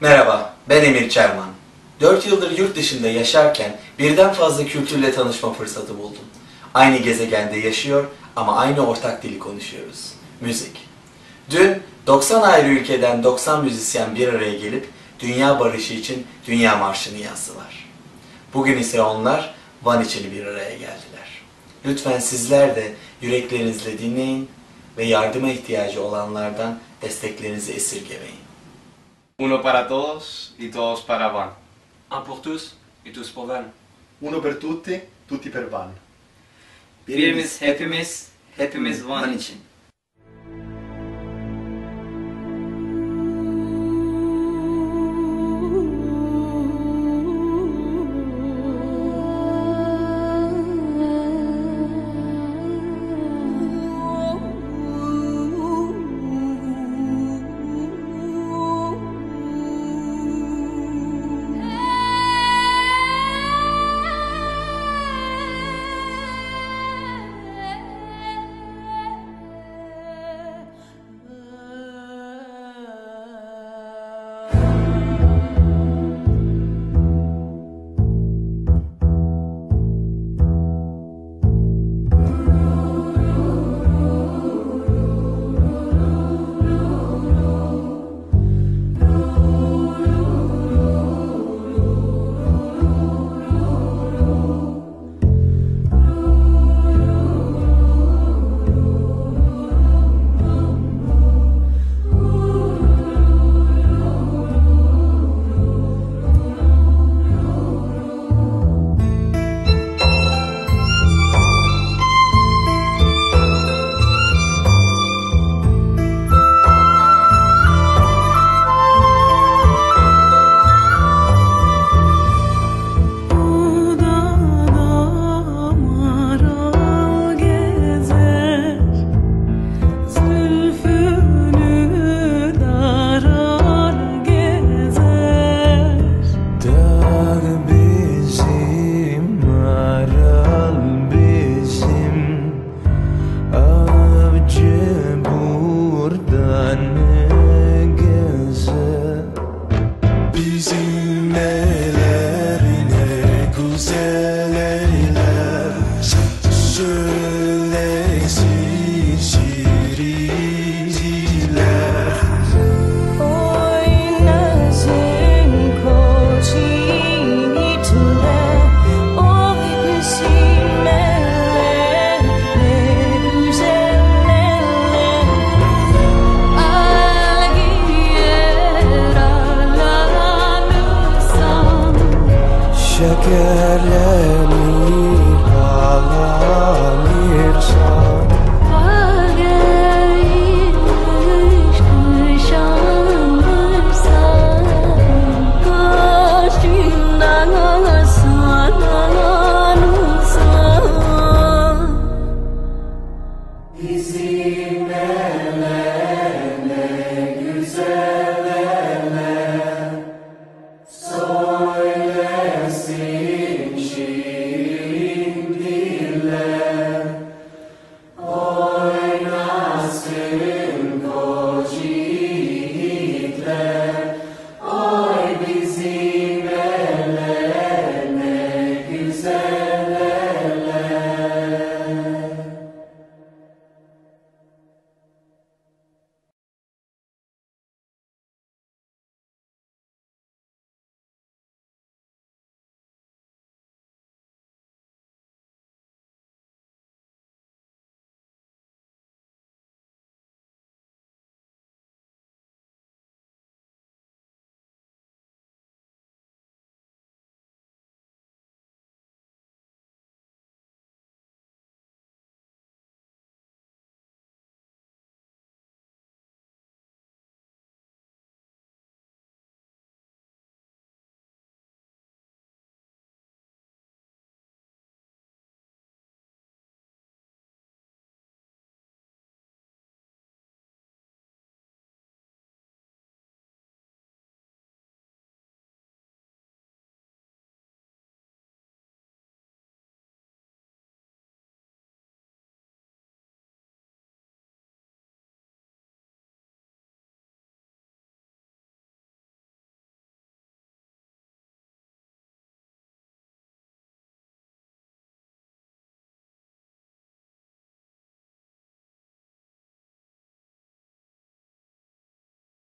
Merhaba, ben Emir Çerman. 4 yıldır yurt dışında yaşarken birden fazla kültürle tanışma fırsatı buldum. Aynı gezegende yaşıyor ama aynı ortak dili konuşuyoruz. Müzik. Dün 90 ayrı ülkeden 90 müzisyen bir araya gelip dünya barışı için Dünya Marşı'nı yazdılar. Bugün ise onlar Van için bir araya geldiler. Lütfen sizler de yüreklerinizle dinleyin ve yardıma ihtiyacı olanlardan desteklerinizi esirgemeyin. Uno para todos y todos para Van. Un pour tous et tous pour Van. Uno per tutti, tutti per Van. Birimiz hepimiz, hepimiz Van için. one.